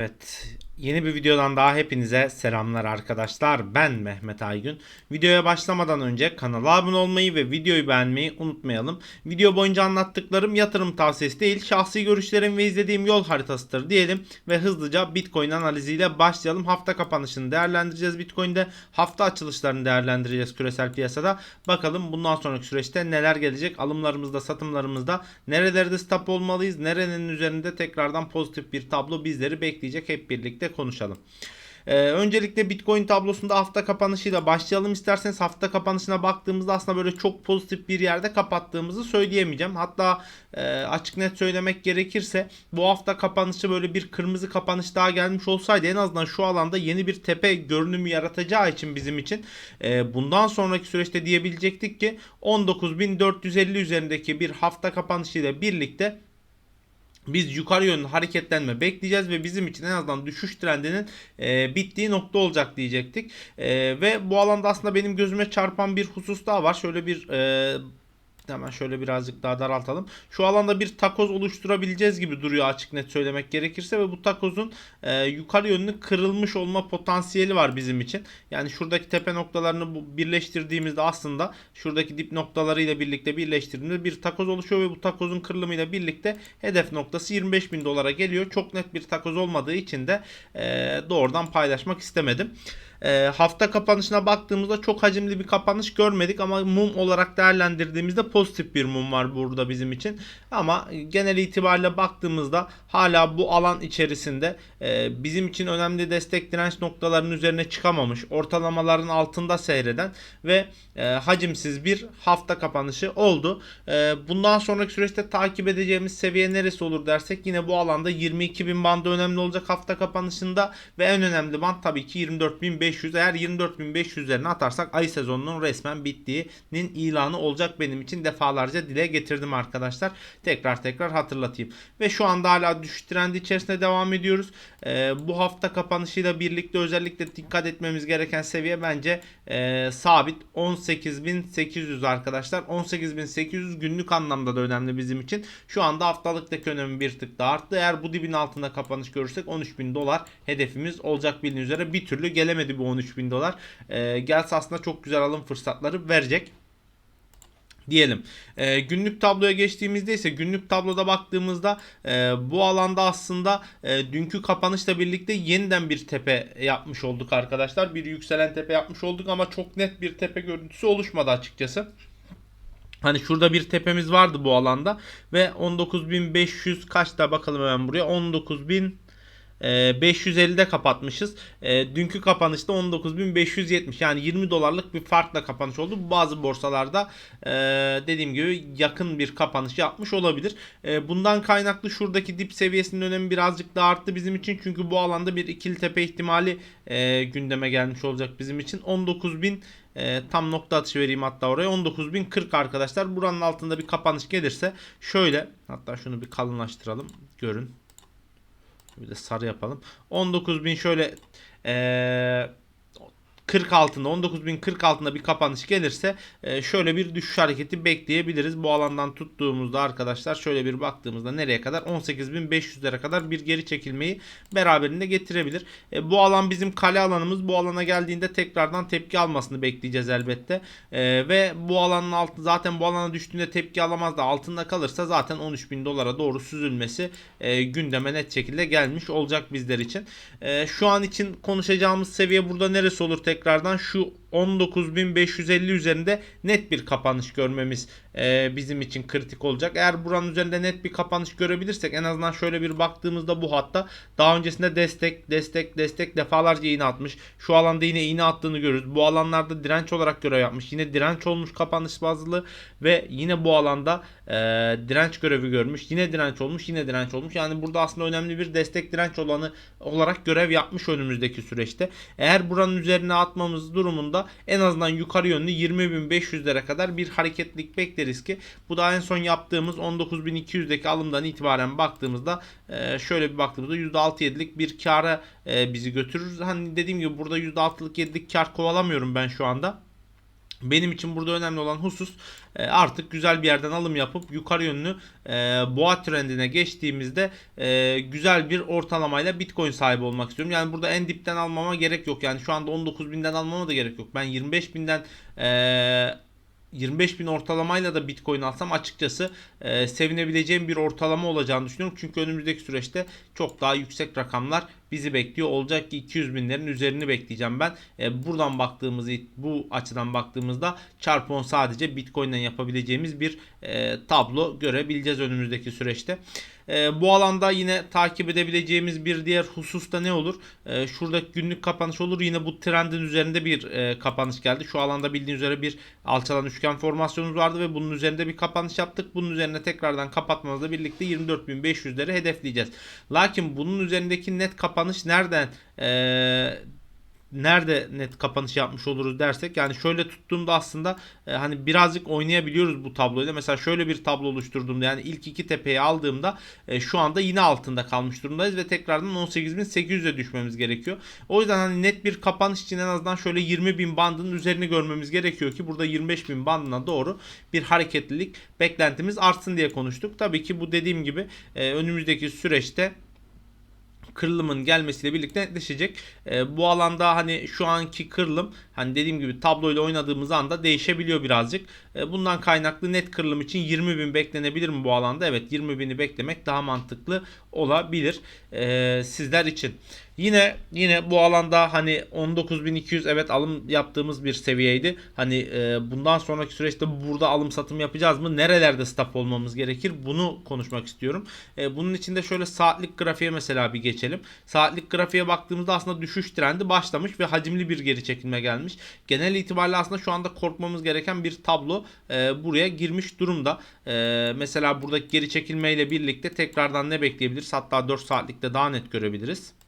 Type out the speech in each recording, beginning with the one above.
Evet, yeni bir videodan daha hepinize selamlar arkadaşlar. Ben Mehmet Aygün. Videoya başlamadan önce kanala abone olmayı ve videoyu beğenmeyi unutmayalım. Video boyunca anlattıklarım yatırım tavsiyesi değil, şahsi görüşlerim ve izlediğim yol haritasıdır diyelim ve hızlıca Bitcoin analiziyle başlayalım. Hafta kapanışını değerlendireceğiz Bitcoin'de. Hafta açılışlarını değerlendireceğiz küresel piyasada. Bakalım bundan sonraki süreçte neler gelecek? Alımlarımızda, satımlarımızda nerelerde stop olmalıyız? Nerenin üzerinde tekrardan pozitif bir tablo bizleri bekleyecek? Hep birlikte konuşalım. Ee, öncelikle Bitcoin tablosunda hafta kapanışıyla başlayalım isterseniz hafta kapanışına baktığımızda aslında böyle çok pozitif bir yerde kapattığımızı söyleyemeyeceğim. Hatta e, açık net söylemek gerekirse bu hafta kapanışı böyle bir kırmızı kapanış daha gelmiş olsaydı en azından şu alanda yeni bir tepe görünümü yaratacağı için bizim için e, bundan sonraki süreçte diyebilecektik ki 19.450 üzerindeki bir hafta kapanışıyla birlikte biz yukarı yönlü hareketlenme bekleyeceğiz ve bizim için en azından düşüş trendinin e, bittiği nokta olacak diyecektik. E, ve bu alanda aslında benim gözüme çarpan bir husus daha var. Şöyle bir e, Hemen şöyle birazcık daha daraltalım. Şu alanda bir takoz oluşturabileceğiz gibi duruyor açık net söylemek gerekirse ve bu takozun e, yukarı yönlü kırılmış olma potansiyeli var bizim için. Yani şuradaki tepe noktalarını bu birleştirdiğimizde aslında şuradaki dip noktalarıyla birlikte birleştirdiğimizde bir takoz oluşuyor ve bu takozun kırılımıyla birlikte hedef noktası 25 bin dolara geliyor. Çok net bir takoz olmadığı için de e, doğrudan paylaşmak istemedim. E, hafta kapanışına baktığımızda çok hacimli bir kapanış görmedik ama mum olarak değerlendirdiğimizde pozitif bir mum var burada bizim için. Ama genel itibariyle baktığımızda hala bu alan içerisinde e, bizim için önemli destek direnç noktalarının üzerine çıkamamış, ortalamaların altında seyreden ve e, hacimsiz bir hafta kapanışı oldu. E, bundan sonraki süreçte takip edeceğimiz seviye neresi olur dersek yine bu alanda 22.000 bandı önemli olacak hafta kapanışında ve en önemli band tabii ki 24.500 eğer 24.500 üzerine atarsak ay sezonunun resmen bittiğinin ilanı olacak benim için defalarca dile getirdim arkadaşlar. Tekrar tekrar hatırlatayım. Ve şu anda hala düşüş trendi içerisinde devam ediyoruz. Ee, bu hafta kapanışıyla birlikte özellikle dikkat etmemiz gereken seviye bence e, sabit 18.800 arkadaşlar. 18.800 günlük anlamda da önemli bizim için. Şu anda haftalıktaki önemi bir tık daha arttı. Eğer bu dibin altında kapanış görürsek 13.000 dolar hedefimiz olacak bildiğiniz üzere. Bir türlü gelemedi bu 13.000 dolar. Ee, gelse aslında çok güzel alım fırsatları verecek diyelim. E, günlük tabloya geçtiğimizde ise günlük tabloda baktığımızda e, bu alanda aslında e, dünkü kapanışla birlikte yeniden bir tepe yapmış olduk arkadaşlar. Bir yükselen tepe yapmış olduk ama çok net bir tepe görüntüsü oluşmadı açıkçası. Hani şurada bir tepemiz vardı bu alanda ve 19.500 kaçta bakalım hemen buraya 19.000 550'de kapatmışız. E, dünkü kapanışta 19.570 yani 20 dolarlık bir farkla kapanış oldu. Bazı borsalarda e, dediğim gibi yakın bir kapanış yapmış olabilir. E, bundan kaynaklı şuradaki dip seviyesinin önemi birazcık daha arttı bizim için. Çünkü bu alanda bir ikili tepe ihtimali e, gündeme gelmiş olacak bizim için. 19.000 e, tam nokta atışı vereyim hatta oraya 19.040 arkadaşlar. Buranın altında bir kapanış gelirse şöyle hatta şunu bir kalınlaştıralım görün. Bir de sarı yapalım. 19.000 şöyle ee, 40 altında 19.040 altında bir kapanış gelirse e, şöyle bir düşüş hareketi bekleyebiliriz. Bu alandan tuttuğumuzda arkadaşlar şöyle bir baktığımızda nereye kadar 18.500'lere kadar bir geri çekilmeyi beraberinde getirebilir. E, bu alan bizim kale alanımız. Bu alana geldiğinde tekrardan tepki almasını bekleyeceğiz elbette. E, ve bu alanın altı zaten bu alana düştüğünde tepki alamaz da altında kalırsa zaten 13.000 dolara doğru süzülmesi e, gündeme net şekilde gelmiş olacak bizler için. Şu an için konuşacağımız seviye burada neresi olur tek tekrardan şu 19.550 üzerinde net bir kapanış görmemiz e, bizim için kritik olacak. Eğer buranın üzerinde net bir kapanış görebilirsek en azından şöyle bir baktığımızda bu hatta daha öncesinde destek destek destek defalarca iğne atmış. Şu alanda yine iğne attığını görürüz. Bu alanlarda direnç olarak görev yapmış. Yine direnç olmuş kapanış bazlı ve yine bu alanda e, direnç görevi görmüş. Yine direnç olmuş yine direnç olmuş. Yani burada aslında önemli bir destek direnç olanı olarak görev yapmış önümüzdeki süreçte. Eğer buranın üzerine atmamız durumunda en azından yukarı yönlü 20.500'lere kadar bir hareketlik bekleriz ki bu da en son yaptığımız 19.200'deki alımdan itibaren baktığımızda e, şöyle bir baktığımızda %6-7'lik bir kara e, bizi götürür. Hani dediğim gibi burada %6'lık 7'lik kar kovalamıyorum ben şu anda. Benim için burada önemli olan husus e, artık güzel bir yerden alım yapıp yukarı yönlü e, boğa trendine geçtiğimizde e, güzel bir ortalamayla Bitcoin sahibi olmak istiyorum. Yani burada en dipten almama gerek yok. Yani şu anda 19.000'den almama da gerek yok. Ben 25.000'den e, 25 bin ortalamayla da Bitcoin alsam açıkçası e, sevinebileceğim bir ortalama olacağını düşünüyorum. Çünkü önümüzdeki süreçte çok daha yüksek rakamlar bizi bekliyor. Olacak ki 200 binlerin üzerini bekleyeceğim ben. E, buradan baktığımız bu açıdan baktığımızda çarpı 10 sadece Bitcoin'den yapabileceğimiz bir e, tablo görebileceğiz önümüzdeki süreçte. E, bu alanda yine takip edebileceğimiz bir diğer husus da ne olur? E, şuradaki günlük kapanış olur. Yine bu trendin üzerinde bir e, kapanış geldi. Şu alanda bildiğiniz üzere bir alçalan üçgen formasyonumuz vardı ve bunun üzerinde bir kapanış yaptık. Bunun üzerine tekrardan kapatmamızla birlikte 24.500'leri hedefleyeceğiz. Lakin bunun üzerindeki net kapanış nereden e, nerede net kapanış yapmış oluruz dersek yani şöyle tuttuğumda aslında e, hani birazcık oynayabiliyoruz bu tabloyla. Mesela şöyle bir tablo oluşturduğumda yani ilk iki tepeyi aldığımda e, şu anda yine altında kalmış durumdayız ve tekrardan 18.800'e düşmemiz gerekiyor. O yüzden hani net bir kapanış için en azından şöyle 20.000 bandının üzerini görmemiz gerekiyor ki burada 25.000 bandına doğru bir hareketlilik beklentimiz artsın diye konuştuk. Tabii ki bu dediğim gibi e, önümüzdeki süreçte kırılımın gelmesiyle birlikte netleşecek. E, bu alanda hani şu anki kırılım hani dediğim gibi tabloyla oynadığımız anda değişebiliyor birazcık. E, bundan kaynaklı net kırılım için 20 bin beklenebilir mi bu alanda? Evet 20 bini beklemek daha mantıklı olabilir e, sizler için. Yine yine bu alanda hani 19.200 evet alım yaptığımız bir seviyeydi. Hani e, bundan sonraki süreçte burada alım satım yapacağız mı? Nerelerde stop olmamız gerekir? Bunu konuşmak istiyorum. E, bunun için de şöyle saatlik grafiğe mesela bir geçelim. Saatlik grafiğe baktığımızda aslında düşüş trendi başlamış ve hacimli bir geri çekilme gelmiş. Genel itibariyle aslında şu anda korkmamız gereken bir tablo e, buraya girmiş durumda. E, mesela buradaki geri çekilmeyle birlikte tekrardan ne bekleyebiliriz? Hatta 4 saatlikte daha net görebiliriz.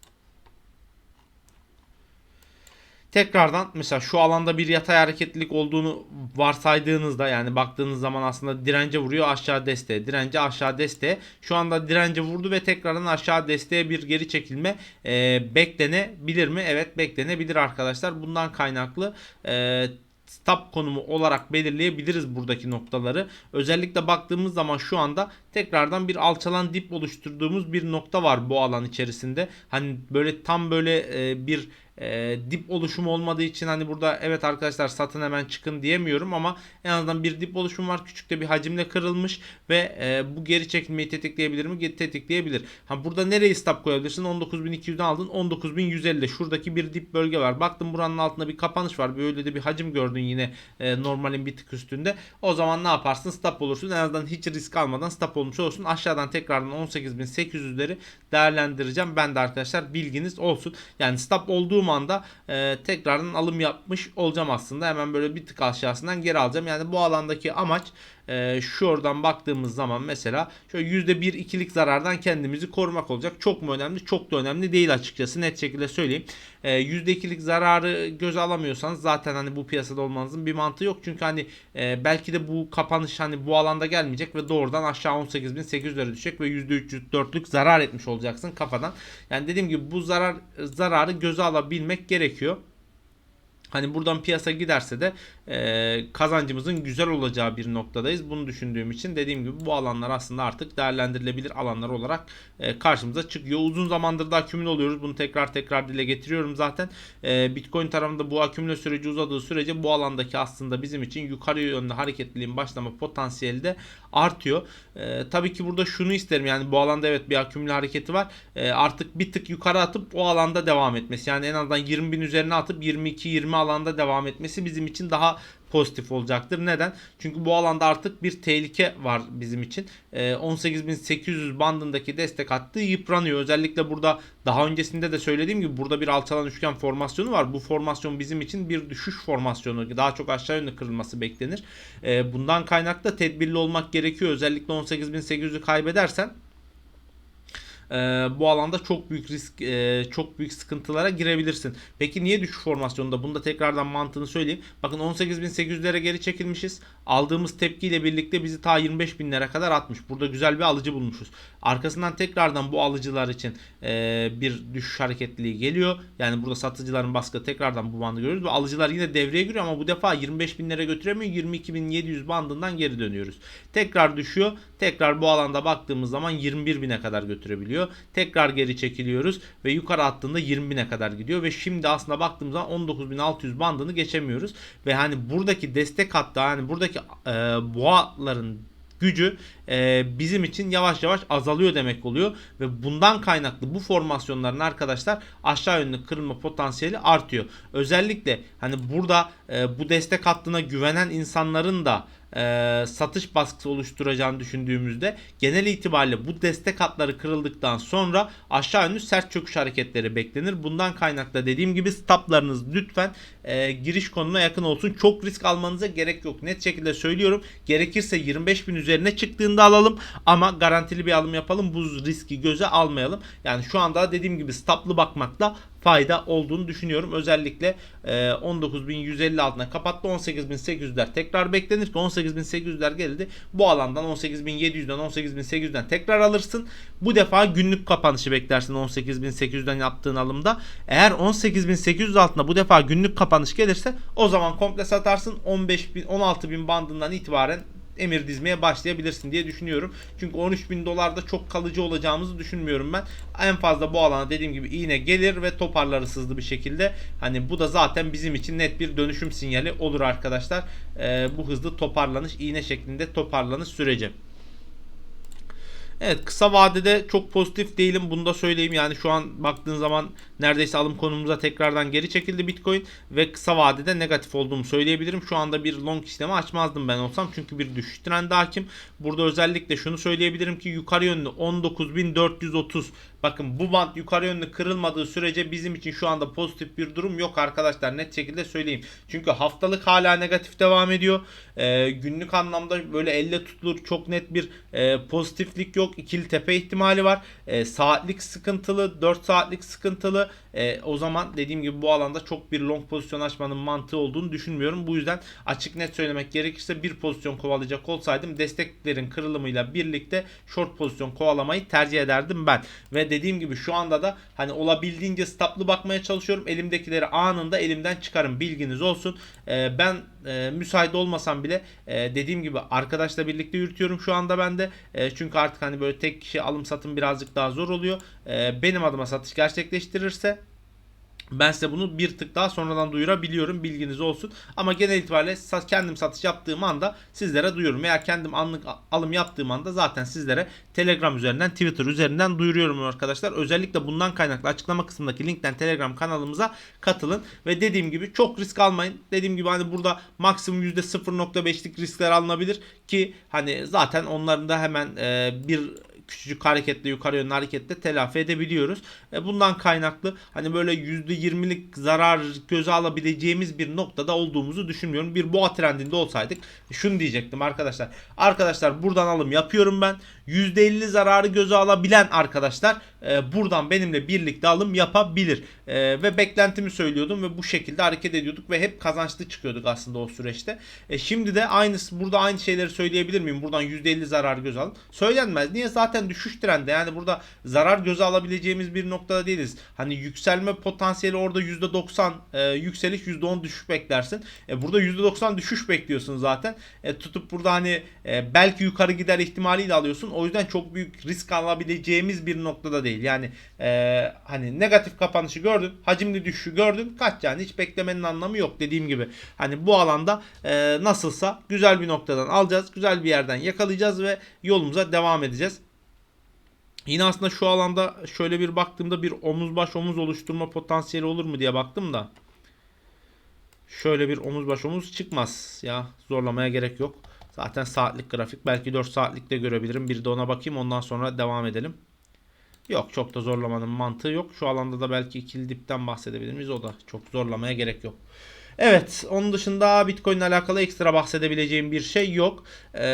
Tekrardan mesela şu alanda bir yatay hareketlilik olduğunu varsaydığınızda yani baktığınız zaman aslında dirence vuruyor aşağı desteğe dirence aşağı desteğe şu anda dirence vurdu ve tekrardan aşağı desteğe bir geri çekilme e, beklenebilir mi? Evet beklenebilir arkadaşlar bundan kaynaklı e, stop konumu olarak belirleyebiliriz buradaki noktaları. Özellikle baktığımız zaman şu anda tekrardan bir alçalan dip oluşturduğumuz bir nokta var bu alan içerisinde. Hani böyle tam böyle e, bir e, dip oluşumu olmadığı için hani burada evet arkadaşlar satın hemen çıkın diyemiyorum ama en azından bir dip oluşum var. Küçük de bir hacimle kırılmış ve e, bu geri çekilmeyi tetikleyebilir mi? Tetikleyebilir. Ha burada nereye stop koyabilirsin? 19.200'den aldın. 19.150'de şuradaki bir dip bölge var. Baktım buranın altında bir kapanış var. Böyle de bir hacim gördün yine e, normalin bir tık üstünde. O zaman ne yaparsın? Stop olursun. En azından hiç risk almadan stop olmuş olsun. Aşağıdan tekrardan 18.800'leri değerlendireceğim. Ben de arkadaşlar bilginiz olsun. Yani stop olduğum anda e, tekrardan alım yapmış olacağım aslında. Hemen böyle bir tık aşağısından geri alacağım. Yani bu alandaki amaç e, şuradan baktığımız zaman mesela şöyle %1 ikilik zarardan kendimizi korumak olacak. Çok mu önemli? Çok da önemli değil açıkçası. Net şekilde söyleyeyim. E, %2'lik zararı göze alamıyorsanız zaten hani bu piyasada olmanızın bir mantığı yok. Çünkü hani e, belki de bu kapanış hani bu alanda gelmeyecek ve doğrudan aşağı 18.800'lere düşecek ve %304'lük zarar etmiş olacaksın kafadan. Yani dediğim gibi bu zarar zararı göze alabilmek gerekiyor. Hani buradan piyasa giderse de e, kazancımızın güzel olacağı bir noktadayız. Bunu düşündüğüm için dediğim gibi bu alanlar aslında artık değerlendirilebilir alanlar olarak e, karşımıza çıkıyor. Uzun zamandır da akümül oluyoruz. Bunu tekrar tekrar dile getiriyorum zaten. E, Bitcoin tarafında bu akümüle süreci uzadığı sürece bu alandaki aslında bizim için yukarı yönlü hareketliliğin başlama potansiyeli de artıyor. E, tabii ki burada şunu isterim yani bu alanda evet bir akümüle hareketi var. Artık bir tık yukarı atıp o alanda devam etmesi. Yani en azından 20 bin üzerine atıp 22-20 alanda devam etmesi bizim için daha pozitif olacaktır. Neden? Çünkü bu alanda artık bir tehlike var bizim için. E, 18.800 bandındaki destek hattı yıpranıyor. Özellikle burada daha öncesinde de söylediğim gibi burada bir alçalan üçgen formasyonu var. Bu formasyon bizim için bir düşüş formasyonu. Daha çok aşağı yönlü kırılması beklenir. E, bundan kaynaklı tedbirli olmak gerekiyor. Özellikle 18.800'ü kaybedersen e, bu alanda çok büyük risk e, çok büyük sıkıntılara girebilirsin. Peki niye düşük formasyonda? Bunu da tekrardan mantığını söyleyeyim. Bakın 18.800'lere geri çekilmişiz. Aldığımız tepkiyle birlikte bizi ta 25.000'lere kadar atmış. Burada güzel bir alıcı bulmuşuz. Arkasından tekrardan bu alıcılar için e, bir düşüş hareketliliği geliyor. Yani burada satıcıların baskı tekrardan bu bandı görüyoruz ve alıcılar yine devreye giriyor ama bu defa 25.000'lere götüremiyor. 22.700 bandından geri dönüyoruz. Tekrar düşüyor. Tekrar bu alanda baktığımız zaman 21.000'e kadar götürebiliyor. Tekrar geri çekiliyoruz ve yukarı attığında 20.000'e kadar gidiyor ve şimdi aslında baktığımız zaman 19.600 bandını geçemiyoruz. Ve hani buradaki destek hatta hani buradaki e, boğaların gücü e, bizim için yavaş yavaş azalıyor demek oluyor. Ve bundan kaynaklı bu formasyonların arkadaşlar aşağı yönlü kırılma potansiyeli artıyor. Özellikle hani burada e, bu destek hattına güvenen insanların da e, satış baskısı oluşturacağını düşündüğümüzde genel itibariyle bu destek hatları kırıldıktan sonra aşağı yönlü sert çöküş hareketleri beklenir. Bundan kaynaklı dediğim gibi stoplarınız lütfen e, giriş konuna yakın olsun. Çok risk almanıza gerek yok. Net şekilde söylüyorum. Gerekirse 25.000 üzerine çıktığında alalım ama garantili bir alım yapalım. Bu riski göze almayalım. Yani şu anda dediğim gibi stoplı bakmakta fayda olduğunu düşünüyorum. Özellikle e, 19.150 altına kapattı. 18.800'ler tekrar beklenir ki 18.800'ler geldi. Bu alandan 18.700'den 18.800'den tekrar alırsın. Bu defa günlük kapanışı beklersin 18.800'den yaptığın alımda. Eğer 18.800 altına bu defa günlük kapanış gelirse o zaman komple satarsın. 15.000 16.000 bandından itibaren emir dizmeye başlayabilirsin diye düşünüyorum. Çünkü 13 bin dolarda çok kalıcı olacağımızı düşünmüyorum ben. En fazla bu alana dediğim gibi iğne gelir ve toparlarız hızlı bir şekilde. Hani bu da zaten bizim için net bir dönüşüm sinyali olur arkadaşlar. Ee, bu hızlı toparlanış iğne şeklinde toparlanış süreci. Evet kısa vadede çok pozitif değilim bunu da söyleyeyim. Yani şu an baktığın zaman neredeyse alım konumuza tekrardan geri çekildi Bitcoin ve kısa vadede negatif olduğumu söyleyebilirim. Şu anda bir long işlemi açmazdım ben olsam çünkü bir düşüş trendi hakim. Burada özellikle şunu söyleyebilirim ki yukarı yönlü 19.430 bakın bu band yukarı yönlü kırılmadığı sürece bizim için şu anda pozitif bir durum yok arkadaşlar net şekilde söyleyeyim. Çünkü haftalık hala negatif devam ediyor. Ee, günlük anlamda böyle elle tutulur çok net bir e, pozitiflik yok. İkili tepe ihtimali var. E, saatlik sıkıntılı, 4 saatlik sıkıntılı. E, o zaman dediğim gibi bu alanda çok bir long pozisyon açmanın mantığı olduğunu düşünmüyorum. Bu yüzden açık net söylemek gerekirse bir pozisyon kovalayacak olsaydım desteklerin kırılımıyla birlikte short pozisyon kovalamayı tercih ederdim ben. Ve dediğim gibi şu anda da hani olabildiğince stoplı bakmaya çalışıyorum. Elimdekileri anında elimden çıkarım bilginiz olsun. E, ben e, müsait olmasam bile e, dediğim gibi arkadaşla birlikte yürütüyorum şu anda ben de. E, çünkü artık hani böyle tek kişi alım satım birazcık daha zor oluyor. E, benim adıma satış gerçekleştirirse ben size bunu bir tık daha sonradan duyurabiliyorum. Bilginiz olsun. Ama genel itibariyle kendim satış yaptığım anda sizlere duyuyorum. Veya kendim anlık alım yaptığım anda zaten sizlere Telegram üzerinden, Twitter üzerinden duyuruyorum arkadaşlar. Özellikle bundan kaynaklı açıklama kısmındaki linkten Telegram kanalımıza katılın. Ve dediğim gibi çok risk almayın. Dediğim gibi hani burada maksimum %0.5'lik riskler alınabilir. Ki hani zaten onların da hemen bir küçücük hareketle yukarı yönlü hareketle telafi edebiliyoruz. E bundan kaynaklı hani böyle %20'lik zarar göze alabileceğimiz bir noktada olduğumuzu düşünmüyorum. Bir boğa trendinde olsaydık şunu diyecektim arkadaşlar. Arkadaşlar buradan alım yapıyorum ben. %50 zararı göze alabilen arkadaşlar e, buradan benimle birlikte alım yapabilir. E, ve beklentimi söylüyordum ve bu şekilde hareket ediyorduk ve hep kazançlı çıkıyorduk aslında o süreçte. E, şimdi de aynısı burada aynı şeyleri söyleyebilir miyim? Buradan %50 zarar göze alın. Söylenmez. Niye? Zaten düşüş trendi. Yani burada zarar göze alabileceğimiz bir noktada değiliz. Hani yükselme potansiyeli orada %90 e, yükseliş %10 düşüş beklersin. E, burada %90 düşüş bekliyorsun zaten. E, tutup burada hani e, belki yukarı gider ihtimaliyle alıyorsun. O yüzden çok büyük risk alabileceğimiz bir noktada değil. Yani e, hani negatif kapanışı gördün, hacimli düşüşü gördün, kaç yani hiç beklemenin anlamı yok dediğim gibi. Hani bu alanda e, nasılsa güzel bir noktadan alacağız, güzel bir yerden yakalayacağız ve yolumuza devam edeceğiz. Yine aslında şu alanda şöyle bir baktığımda bir omuz baş omuz oluşturma potansiyeli olur mu diye baktım da. Şöyle bir omuz baş omuz çıkmaz ya zorlamaya gerek yok. Zaten saatlik grafik. Belki 4 saatlikte görebilirim. Bir de ona bakayım. Ondan sonra devam edelim. Yok çok da zorlamanın mantığı yok. Şu alanda da belki ikili dipten bahsedebilir? O da çok zorlamaya gerek yok. Evet, onun dışında Bitcoin ile alakalı ekstra bahsedebileceğim bir şey yok. Ee,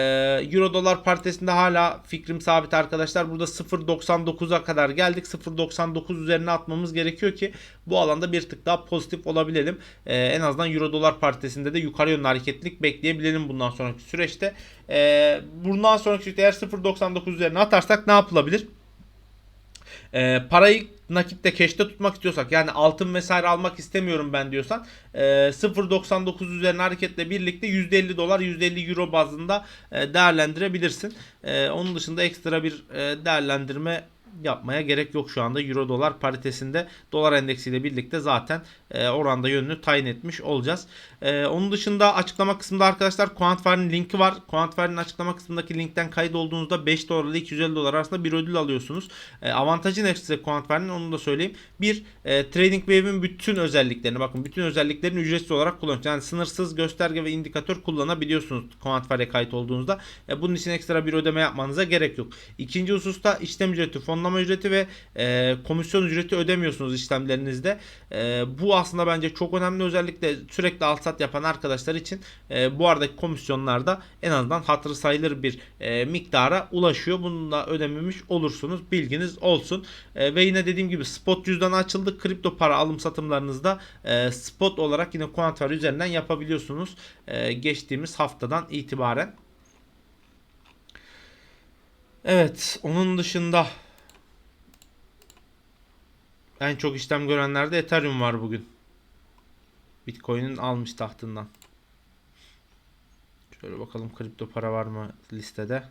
Euro dolar paritesinde hala fikrim sabit arkadaşlar. Burada 0.99'a kadar geldik. 0.99 üzerine atmamız gerekiyor ki bu alanda bir tık daha pozitif olabilelim. Ee, en azından Euro dolar paritesinde de yukarı yönlü hareketlilik bekleyebilelim bundan sonraki süreçte. Ee, bundan sonraki süreçte eğer 0.99 üzerine atarsak ne yapılabilir? Ee, parayı nakitte keşte tutmak istiyorsak yani altın vesaire almak istemiyorum ben diyorsan e, 0.99 üzerine hareketle birlikte %50 dolar %50 euro bazında e, değerlendirebilirsin. E, onun dışında ekstra bir e, değerlendirme yapmaya gerek yok şu anda euro dolar paritesinde dolar endeksiyle birlikte zaten e, oranda yönünü tayin etmiş olacağız. E, onun dışında açıklama kısmında arkadaşlar Quantfire'ın linki var. Quantfire'ın açıklama kısmındaki linkten kayıt olduğunuzda 5 dolar ile 250 dolar arasında bir ödül alıyorsunuz. E, avantajı ne size Quantfire'ın onu da söyleyeyim. Bir e, Trading Wave'in bütün özelliklerini bakın bütün özelliklerini ücretsiz olarak kullanıyorsunuz. Yani sınırsız gösterge ve indikatör kullanabiliyorsunuz Quantfire'e kayıt olduğunuzda. E, bunun için ekstra bir ödeme yapmanıza gerek yok. İkinci hususta işlem ücreti, fonlama ücreti ve e, komisyon ücreti ödemiyorsunuz işlemlerinizde. E, bu aslında bence çok önemli özellikle sürekli al sat yapan arkadaşlar için e, bu aradaki komisyonlarda en azından hatırı sayılır bir e, miktara ulaşıyor. Bunu ödememiş olursunuz. Bilginiz olsun. E, ve yine dediğim gibi spot cüzdanı açıldı. Kripto para alım satımlarınızda e, spot olarak yine Quantware üzerinden yapabiliyorsunuz. E, geçtiğimiz haftadan itibaren. Evet, onun dışında en çok işlem görenlerde Ethereum var bugün. Bitcoin'in almış tahtından. Şöyle bakalım kripto para var mı listede?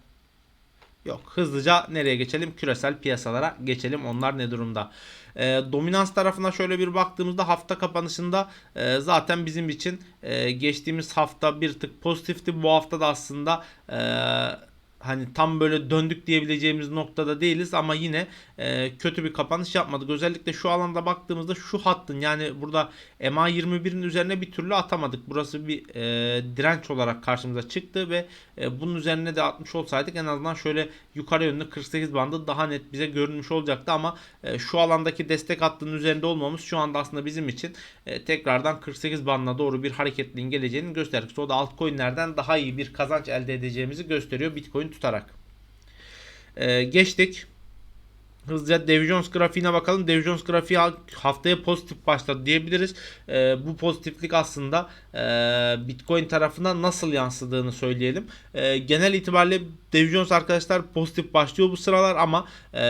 Yok. Hızlıca nereye geçelim? Küresel piyasalara geçelim. Onlar ne durumda? E, dominans tarafına şöyle bir baktığımızda hafta kapanışında e, zaten bizim için e, geçtiğimiz hafta bir tık pozitifti. Bu hafta da aslında e, hani tam böyle döndük diyebileceğimiz noktada değiliz ama yine e, kötü bir kapanış yapmadık. Özellikle şu alanda baktığımızda şu hattın yani burada MA21'in üzerine bir türlü atamadık. Burası bir e, direnç olarak karşımıza çıktı ve e, bunun üzerine de atmış olsaydık en azından şöyle yukarı yönlü 48 bandı daha net bize görünmüş olacaktı ama e, şu alandaki destek hattının üzerinde olmamız şu anda aslında bizim için e, tekrardan 48 bandına doğru bir hareketliğin geleceğini gösterdik. O da altcoin'lerden daha iyi bir kazanç elde edeceğimizi gösteriyor Bitcoin tutarak. E, geçtik. Hızlıca Dow Jones grafiğine bakalım. Dow Jones grafiği haftaya pozitif başladı diyebiliriz. E, bu pozitiflik aslında e, Bitcoin tarafına nasıl yansıdığını söyleyelim. E, genel itibariyle Dow Jones arkadaşlar pozitif başlıyor bu sıralar ama e,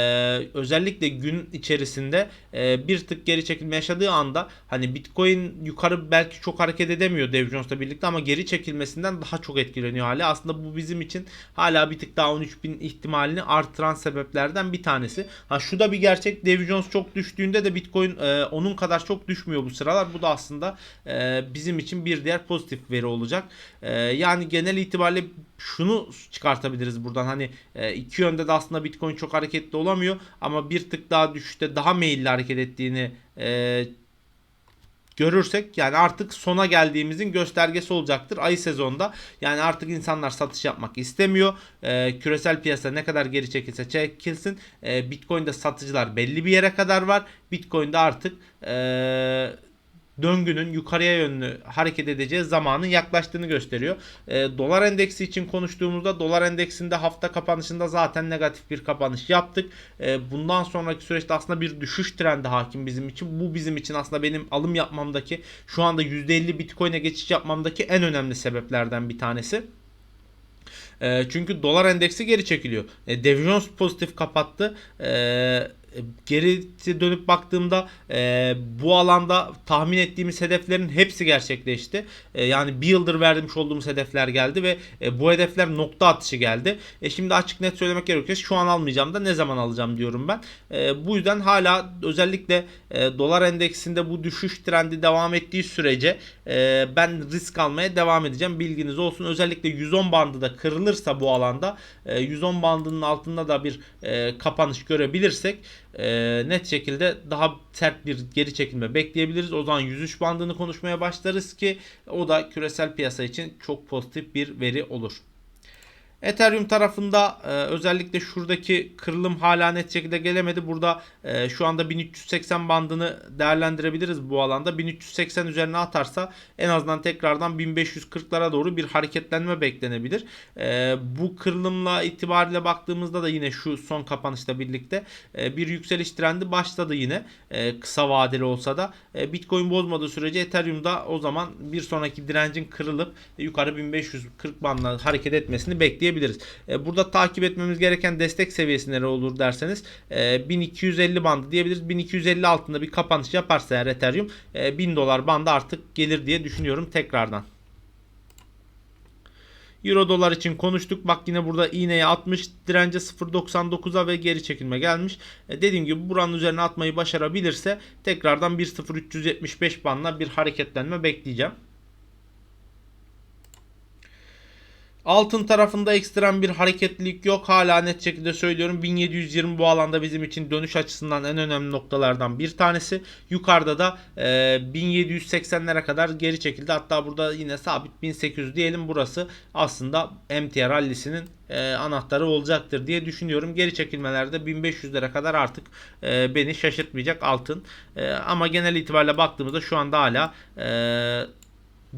özellikle gün içerisinde e, bir tık geri çekilme yaşadığı anda hani Bitcoin yukarı belki çok hareket edemiyor Dow Jones'la birlikte ama geri çekilmesinden daha çok etkileniyor hali. Aslında bu bizim için hala bir tık daha 13.000 ihtimalini artıran sebeplerden bir tanesi. Ha şu da bir gerçek. Dow Jones çok düştüğünde de Bitcoin e, onun kadar çok düşmüyor bu sıralar. Bu da aslında e, bizim için bir diğer pozitif veri olacak. E, yani genel itibariyle şunu çıkartabiliriz buradan. Hani e, iki yönde de aslında Bitcoin çok hareketli olamıyor ama bir tık daha düşüşte daha meyilli hareket ettiğini e, görürsek yani artık sona geldiğimizin göstergesi olacaktır ay sezonda. Yani artık insanlar satış yapmak istemiyor. E, küresel piyasa ne kadar geri çekilse çekilsin. E, Bitcoin'de satıcılar belli bir yere kadar var. Bitcoin'de artık e, döngünün yukarıya yönlü hareket edeceği zamanın yaklaştığını gösteriyor. E, dolar endeksi için konuştuğumuzda dolar endeksinde hafta kapanışında zaten negatif bir kapanış yaptık. E, bundan sonraki süreçte aslında bir düşüş trendi hakim bizim için. Bu bizim için aslında benim alım yapmamdaki şu anda %50 Bitcoin'e geçiş yapmamdaki en önemli sebeplerden bir tanesi. E, çünkü dolar endeksi geri çekiliyor. E, Dow Jones pozitif kapattı. E, geri dönüp baktığımda e, bu alanda tahmin ettiğimiz hedeflerin hepsi gerçekleşti. E, yani bir yıldır vermiş olduğumuz hedefler geldi ve e, bu hedefler nokta atışı geldi. E, şimdi açık net söylemek gerekirse şu an almayacağım da ne zaman alacağım diyorum ben. E, bu yüzden hala özellikle e, dolar endeksinde bu düşüş trendi devam ettiği sürece e, ben risk almaya devam edeceğim. Bilginiz olsun. Özellikle 110 bandı da kırılırsa bu alanda e, 110 bandının altında da bir e, kapanış görebilirsek e, net şekilde daha sert bir geri çekilme bekleyebiliriz. O zaman 103 bandını konuşmaya başlarız ki o da küresel piyasa için çok pozitif bir veri olur. Ethereum tarafında e, özellikle şuradaki kırılım hala net şekilde gelemedi. Burada e, şu anda 1380 bandını değerlendirebiliriz bu alanda. 1380 üzerine atarsa en azından tekrardan 1540'lara doğru bir hareketlenme beklenebilir. E, bu kırılımla itibariyle baktığımızda da yine şu son kapanışla birlikte e, bir yükseliş trendi başladı yine. E, kısa vadeli olsa da e, Bitcoin bozmadığı sürece Ethereum'da o zaman bir sonraki direncin kırılıp e, yukarı 1540 bandına hareket etmesini bekleyebiliriz. E, burada takip etmemiz gereken destek seviyesi nere olur derseniz e, 1250 bandı diyebiliriz. 1250 altında bir kapanış yaparsa eğer Ethereum e, 1000 dolar bandı artık gelir diye düşünüyorum tekrardan. Euro dolar için konuştuk. Bak yine burada iğneye atmış. Dirence 0.99'a ve geri çekilme gelmiş. E, dediğim gibi buranın üzerine atmayı başarabilirse tekrardan 1.0375 bandına bir hareketlenme bekleyeceğim. Altın tarafında ekstrem bir hareketlilik yok. Hala net şekilde söylüyorum. 1720 bu alanda bizim için dönüş açısından en önemli noktalardan bir tanesi. Yukarıda da e, 1780'lere kadar geri çekildi. Hatta burada yine sabit 1800 diyelim. Burası aslında MTR rallisinin e, anahtarı olacaktır diye düşünüyorum. Geri çekilmelerde 1500'lere kadar artık e, beni şaşırtmayacak altın. E, ama genel itibariyle baktığımızda şu anda hala e,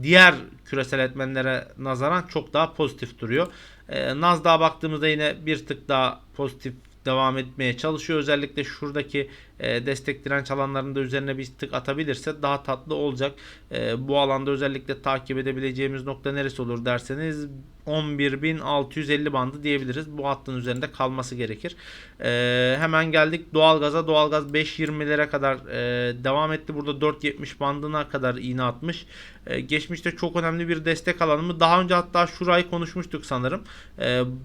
diğer küresel etmenlere nazaran çok daha pozitif duruyor. E, Nasdaq'a baktığımızda yine bir tık daha pozitif devam etmeye çalışıyor. Özellikle şuradaki e, destek direnç alanlarında üzerine bir tık atabilirse daha tatlı olacak. E, bu alanda özellikle takip edebileceğimiz nokta neresi olur derseniz 11.650 bandı diyebiliriz. Bu hattın üzerinde kalması gerekir. E, hemen geldik doğalgaza. Doğalgaz 5.20'lere kadar e, devam etti. Burada 4.70 bandına kadar iğne atmış. Geçmişte çok önemli bir destek alanı Daha önce hatta şurayı konuşmuştuk sanırım.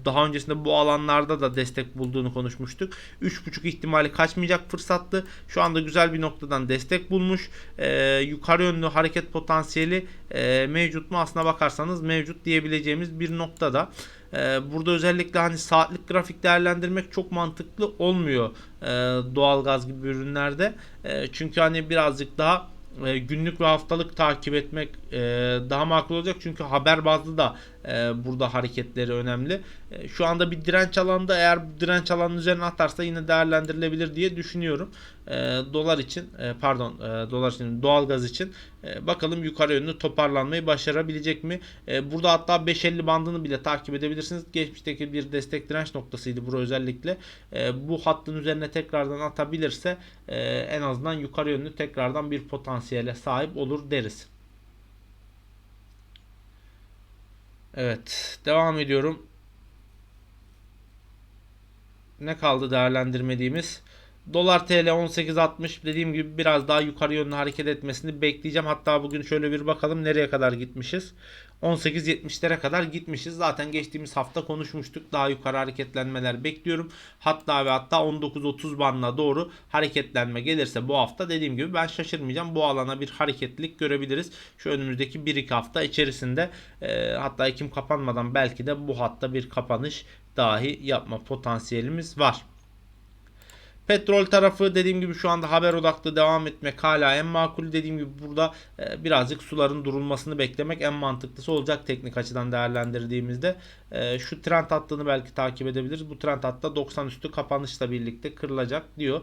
Daha öncesinde bu alanlarda da destek bulduğunu konuşmuştuk. 3.5 ihtimali kaçmayacak fırsattı. Şu anda güzel bir noktadan destek bulmuş. E, yukarı yönlü hareket potansiyeli e, mevcut mu? Aslına bakarsanız mevcut diyebileceğimiz bir noktada. E, burada özellikle hani saatlik grafik değerlendirmek çok mantıklı olmuyor e, doğalgaz gibi ürünlerde. E, çünkü hani birazcık daha e, günlük ve haftalık takip etmek e, daha makul olacak. Çünkü haber bazlı da e, burada hareketleri önemli. E, şu anda bir direnç alanda eğer direnç alanının üzerine atarsa yine değerlendirilebilir diye düşünüyorum. E, dolar için pardon dolar için doğalgaz için bakalım yukarı yönlü toparlanmayı başarabilecek mi? Burada hatta 5.50 bandını bile takip edebilirsiniz. Geçmişteki bir destek direnç noktasıydı bura özellikle. Bu hattın üzerine tekrardan atabilirse en azından yukarı yönlü tekrardan bir potansiyele sahip olur deriz. Evet. Devam ediyorum. Ne kaldı değerlendirmediğimiz? Dolar TL 18.60 dediğim gibi biraz daha yukarı yönlü hareket etmesini bekleyeceğim. Hatta bugün şöyle bir bakalım nereye kadar gitmişiz. 18.70'lere kadar gitmişiz. Zaten geçtiğimiz hafta konuşmuştuk. Daha yukarı hareketlenmeler bekliyorum. Hatta ve hatta 19.30 bandına doğru hareketlenme gelirse bu hafta dediğim gibi ben şaşırmayacağım. Bu alana bir hareketlilik görebiliriz. Şu önümüzdeki 1-2 hafta içerisinde e, hatta Ekim kapanmadan belki de bu hatta bir kapanış dahi yapma potansiyelimiz var. Petrol tarafı dediğim gibi şu anda haber odaklı devam etmek hala en makul. Dediğim gibi burada e, birazcık suların durulmasını beklemek en mantıklısı olacak teknik açıdan değerlendirdiğimizde. E, şu trend hattını belki takip edebiliriz. Bu trend hatta 90 üstü kapanışla birlikte kırılacak diyor.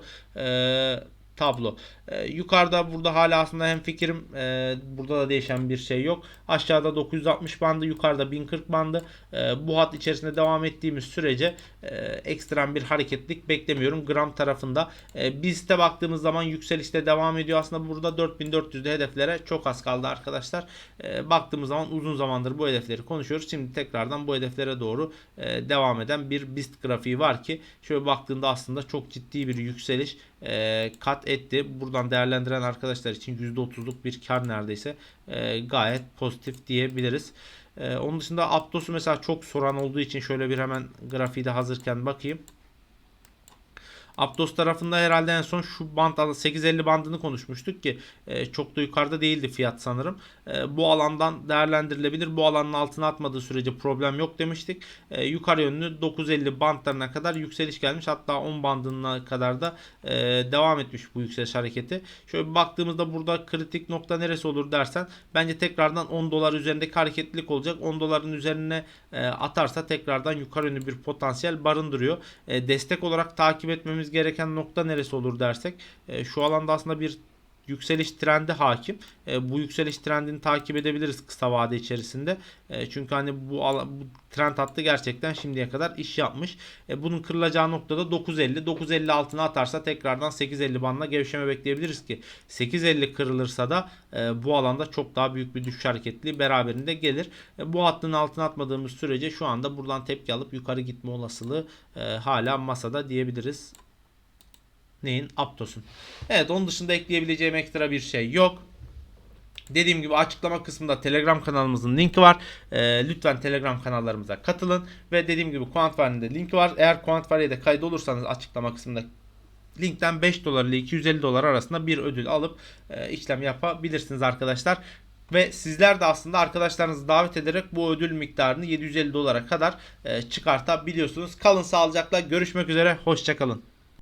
Tablo. E, yukarıda burada hala aslında hem fikrim e, burada da değişen bir şey yok. Aşağıda 960 bandı yukarıda 1040 bandı. E, bu hat içerisinde devam ettiğimiz sürece e, ekstrem bir hareketlik beklemiyorum. Gram tarafında e, BIST'e baktığımız zaman yükselişte devam ediyor. Aslında burada 4400'de hedeflere çok az kaldı arkadaşlar. E, baktığımız zaman uzun zamandır bu hedefleri konuşuyoruz. Şimdi tekrardan bu hedeflere doğru e, devam eden bir BIST grafiği var ki şöyle baktığında aslında çok ciddi bir yükseliş e, kat etti. Buradan değerlendiren arkadaşlar için %30'luk bir kar neredeyse e, gayet pozitif diyebiliriz. E, onun dışında Aptos'u mesela çok soran olduğu için şöyle bir hemen grafiği de hazırken bakayım. Aptos tarafında herhalde en son şu band 850 bandını konuşmuştuk ki e, çok da yukarıda değildi fiyat sanırım. E, bu alandan değerlendirilebilir. Bu alanın altına atmadığı sürece problem yok demiştik. E, yukarı yönlü 950 bandlarına kadar yükseliş gelmiş. Hatta 10 bandına kadar da devam etmiş bu yükseliş hareketi. Şöyle baktığımızda burada kritik nokta neresi olur dersen bence tekrardan 10 dolar üzerindeki hareketlilik olacak. 10 doların üzerine atarsa tekrardan yukarı yönlü bir potansiyel barındırıyor. Destek olarak takip etmemiz gereken nokta neresi olur dersek e, şu alanda aslında bir yükseliş trendi hakim. E, bu yükseliş trendini takip edebiliriz kısa vade içerisinde. E, çünkü hani bu, bu trend hattı gerçekten şimdiye kadar iş yapmış. E, bunun kırılacağı noktada 950. 950 altına atarsa tekrardan 850 bandına gevşeme bekleyebiliriz ki 850 kırılırsa da e, bu alanda çok daha büyük bir düşüş hareketliği beraberinde gelir. E, bu hattın altına atmadığımız sürece şu anda buradan tepki alıp yukarı gitme olasılığı e, hala masada diyebiliriz. Neyin? Aptos'un. Evet onun dışında ekleyebileceğim ekstra bir şey yok. Dediğim gibi açıklama kısmında Telegram kanalımızın linki var. Ee, lütfen Telegram kanallarımıza katılın. Ve dediğim gibi de linki var. Eğer Quantvare'ye de kaydolursanız açıklama kısmında linkten 5 dolar ile 250 dolar arasında bir ödül alıp e, işlem yapabilirsiniz arkadaşlar. Ve sizler de aslında arkadaşlarınızı davet ederek bu ödül miktarını 750 dolara kadar e, çıkartabiliyorsunuz. Kalın sağlıcakla görüşmek üzere. Hoşçakalın.